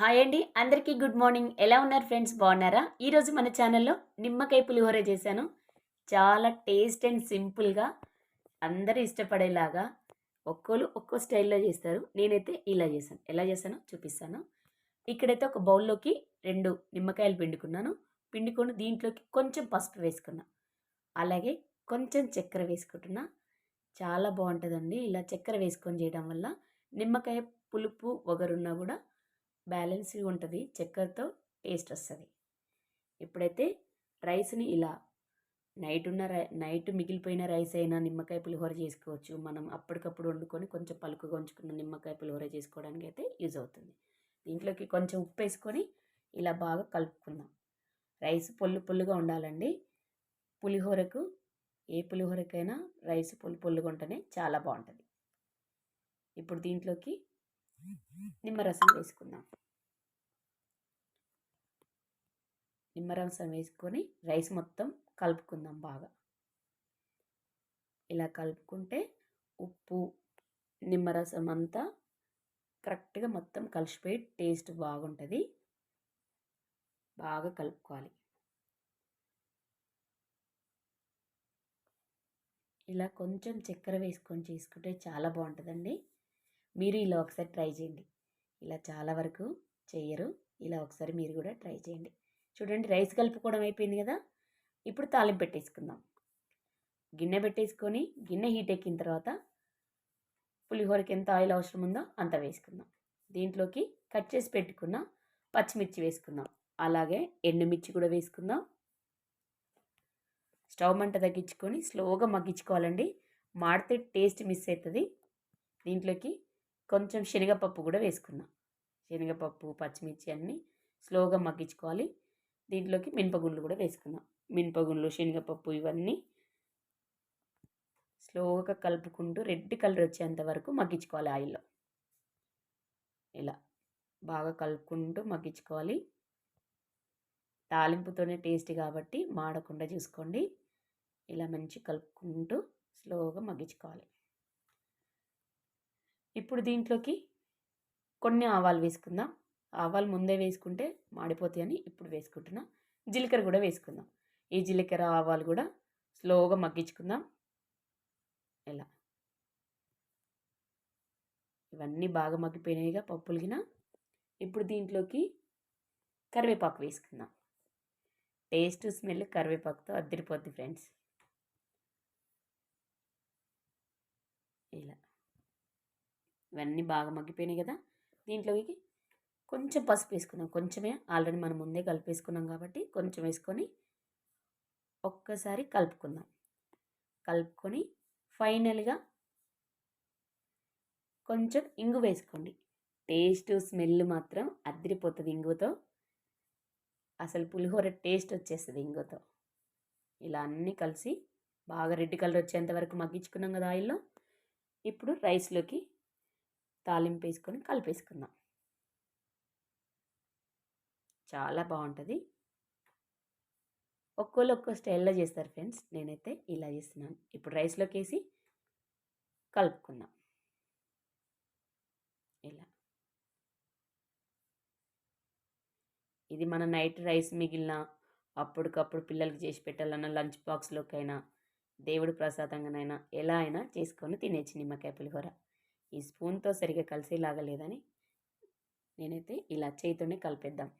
Hi అండి అందరికీ good morning. ఎలా ఉన్నారు ఫ్రెండ్స్? బాగున్నారా? ఈరోజు మన ఛానల్లో నిమ్మకాయ పులిహోర చేశాను. చాలా టేస్ట్ అండ్ సింపుల్గా అందరూ ఇష్టపడేలాగా ఒక్కోళ్ళు ఒక్కో స్టైల్లో చేస్తారు. నేనైతే ఇలా చేశాను. ఎలా చేశానో చూపిస్తాను. ఇక్కడైతే ఒక బౌల్లోకి రెండు నిమ్మకాయలు పిండుకున్నాను. పిండుకొని దీంట్లోకి కొంచెం పసుపు వేసుకున్నా. అలాగే కొంచెం చక్కెర వేసుకుంటున్నా. చాలా బాగుంటుందండి. ఇలా చక్కెర వేసుకొని చేయడం వల్ల నిమ్మకాయ పులుపు వగరున్నా కూడా బ్యాలెన్స్గా ఉంటుంది చక్కెరతో టేస్ట్ వస్తుంది. ఇప్పుడైతే రైస్ని ఇలా నైట్ ఉన్న రై నైట్ మిగిలిపోయిన రైస్ అయినా నిమ్మకాయ పులిహోర చేసుకోవచ్చు. మనం అప్పటికప్పుడు వండుకొని కొంచెం పలుకుగా ఉంచుకున్న నిమ్మకాయ పులిహోర చేసుకోవడానికి అయితే యూజ్ అవుతుంది. దీంట్లోకి కొంచెం ఉప్పు వేసుకొని ఇలా బాగా కలుపుకుందాం. రైస్ పొల్లు పొల్లుగా ఉండాలండి. పులిహోరకు ఏ పులిహోరకైనా రైస్ పొల్లు పొల్లుగా ఉంటేనే చాలా బాగుంటుంది. ఇప్పుడు దీంట్లోకి నిమ్మరసం వేసుకుందాం. నిమ్మరసం వేసుకొని రైస్ మొత్తం కలుపుకుందాం బాగా. ఇలా కలుపుకుంటే ఉప్పు నిమ్మరసం అంతా కరెక్ట్గా మొత్తం కలిసిపోయి టేస్ట్ బాగుంటుంది. బాగా కలుపుకోవాలి. ఇలా కొంచెం చక్కెర వేసుకొని చేసుకుంటే చాలా బాగుంటుందండి. మీరు ఇలా ఒకసారి ట్రై చేయండి. ఇలా చాలా వరకు చేయరు ఇలా ఒకసారి మీరు కూడా ట్రై చేయండి. చూడండి రైస్ కలుపుకోవడం అయిపోయింది కదా. ఇప్పుడు తాలింపు పెట్టేసుకుందాం. గిన్నె పెట్టేసుకొని గిన్నె హీట్ ఎక్కిన తర్వాత పులిహోరకి ఎంత ఆయిల్ అవసరం ఉందో అంత వేసుకుందాం. దీంట్లోకి కట్ చేసి పెట్టుకున్న పచ్చిమిర్చి వేసుకుందాం. అలాగే ఎండుమిర్చి కూడా వేసుకుందాం. స్టవ్ మంట తగ్గించుకొని స్లోగా మగ్గించుకోవాలండి. మాడితే టేస్ట్ మిస్ అవుతుంది. దీంట్లోకి కొంచెం శనగపప్పు కూడా వేసుకున్నాం. శనగపప్పు పచ్చిమిర్చి అన్నీ స్లోగా మగ్గించుకోవాలి. దీంట్లోకి మినపగుండ్లు కూడా వేసుకున్నాం. మినపగుండ్లు శనగపప్పు ఇవన్నీ స్లోగా కలుపుకుంటూ రెడ్ కలర్ వచ్చేంత వరకు మగ్గించుకోవాలి ఆయిల్లో. ఇలా బాగా కలుపుకుంటూ మగ్గించుకోవాలి. తాలింపుతోనే టేస్ట్ కాబట్టి మాడకుండా చూసుకోండి. ఇలా మంచి కలుపుకుంటూ స్లోగా మగ్గించుకోవాలి. ఇప్పుడు దీంట్లోకి కొన్ని ఆవాలు వేసుకుందాం. ఆవాలు ముందే వేసుకుంటే మాడిపోతాయని ఇప్పుడు వేసుకుంటున్నా. జీలకర్ర కూడా వేసుకుందాం. ఈ జీలకర్ర ఆవాలు కూడా స్లోగా మగ్గించుకుందాం. ఇలా ఇవన్నీ బాగా మగ్గిపోయినాయిగా పప్పులుగిన. ఇప్పుడు దీంట్లోకి కరివేపాకు వేసుకుందాం. టేస్ట్ స్మెల్ కరివేపాకుతో అద్దరిపోద్ది ఫ్రెండ్స్. ఇలా ఇవన్నీ బాగా మగ్గిపోయినాయి కదా. దీంట్లోకి కొంచెం పసుపు వేసుకున్నాం కొంచెమే. ఆల్రెడీ మనం ముందే కలిపేసుకున్నాం కాబట్టి కొంచెం వేసుకొని ఒక్కసారి కలుపుకుందాం. కలుపుకొని ఫైనల్గా కొంచెం ఇంగు వేసుకోండి. టేస్ట్ స్మెల్ మాత్రం అద్దరిపోతుంది ఇంగుతో. అసలు పులిహోర టేస్ట్ వచ్చేస్తుంది ఇంగుతో. ఇలా అన్నీ కలిసి బాగా రెడ్ కలర్ వచ్చేంత వరకు మగ్గించుకున్నాం కదా ఆయిల్లో. ఇప్పుడు రైస్లోకి తాలింపు వేసుకొని కలిపేసుకుందాం. చాలా బాగుంటుంది ఒక్కోళ్ళు ఒక్కో స్టైల్లో చేస్తారు ఫ్రెండ్స్. నేనైతే ఇలా చేస్తున్నాను. ఇప్పుడు రైస్లోకి వేసి కలుపుకుందాం. ఇలా. ఇది మన నైట్ రైస్ మిగిలిన అప్పటికప్పుడు పిల్లలకి చేసి పెట్టాలన్నా లంచ్ బాక్స్లోకైనా దేవుడి ప్రసాదంగానైనా ఎలా అయినా చేసుకొని తినేచ్చు నిమ్మకాయ పులిహోర. ఈ స్పూన్తో సరిగ్గా కలిసేలాగా లేదని నేనైతే ఇలా చేయితోనే కలిపేద్దాం.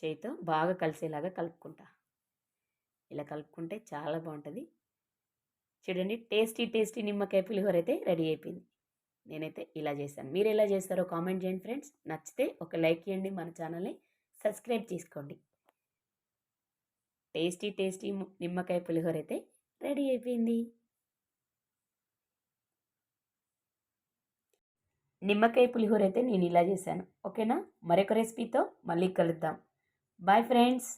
చేతితో బాగా కలిసేలాగా కలుపుకుంటా. ఇలా కలుపుకుంటే చాలా బాగుంటుంది. చూడండి టేస్టీ టేస్టీ నిమ్మకాయ పులిహోర అయితే రెడీ అయిపోయింది. నేనైతే ఇలా చేశాను. మీరు ఎలా చేస్తారో కామెంట్ చేయండి ఫ్రెండ్స్. నచ్చితే ఒక లైక్ చేయండి. మన ఛానల్ని సబ్స్క్రైబ్ చేసుకోండి. టేస్టీ టేస్టీ నిమ్మకాయ పులిహోర అయితే రెడీ అయిపోయింది. నిమ్మకాయ పులిహోర అయితే నేను ఇలా చేశాను. ఓకేనా? మరొక రెసిపీతో మళ్ళీ కలుద్దాం. Bye friends!